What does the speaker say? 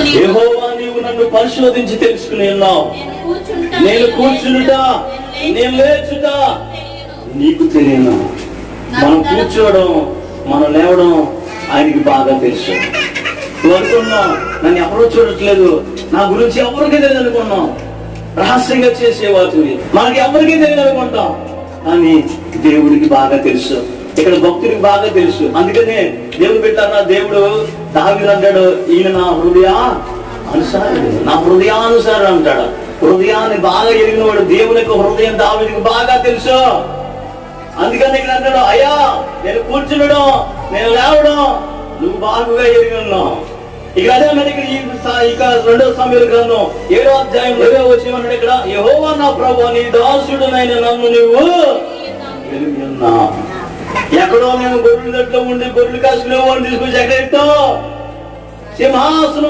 తెలుసుకుని యెహోవా నీవు నన్ను పరిశోధించి తెలుసుకుని ఉన్నావు. నేను కూర్చుంట నేను కూర్చునుట. నేను లేచుట. నీకు తెలియను. మనం కూర్చోవడం మనం లేవడం ఆయనకి బాగా తెలుసు. నువ్వు అనుకున్నావు నన్ను ఎవరూ చూడట్లేదు. నా గురించి ఎవరికి తెలియదు అనుకున్నాం. రహస్యంగా చేసేవాటిని మనకి ఎవరికి తెలియదు అనుకుంటాం. కానీ దేవుడికి బాగా తెలుసు. ఇక్కడ భక్తుడికి బాగా తెలుసు. అందుకనే దేవుడు పెట్టారా దేవుడు దావిలు అంటాడు ఈయన నా హృదయ అనుసారుడు. నా హృదయానుసారుడు అంటాడు. హృదయాన్ని బాగా ఎరిగినవాడు దేవుని యొక్క హృదయం దావిడికి బాగా తెలుసు. అందుకని ఇక్కడ అంటాడు అయ్యా నేను కూర్చునడం నేను లేవడం నువ్వు బాగుగా ఎరిగి ఉన్నావు. ఇక్కడ అదే అన్నాడు ఇక్కడ ఈ ఇక రెండో సమయంలో గ్రంథం ఏడో అధ్యాయం ఏడో వచ్చి అన్నాడు ఇక్కడ యహోవా నా ప్రభు నీ దాసుడునైన నన్ను నువ్వు ఎరిగి ఉన్నావు. ఎక్కడో మేము గొర్రెల దట్లో ఉండి గొర్రెలు కాసుకునే వాడిని తీసుకొచ్చి ఎక్కడ సింహాసనం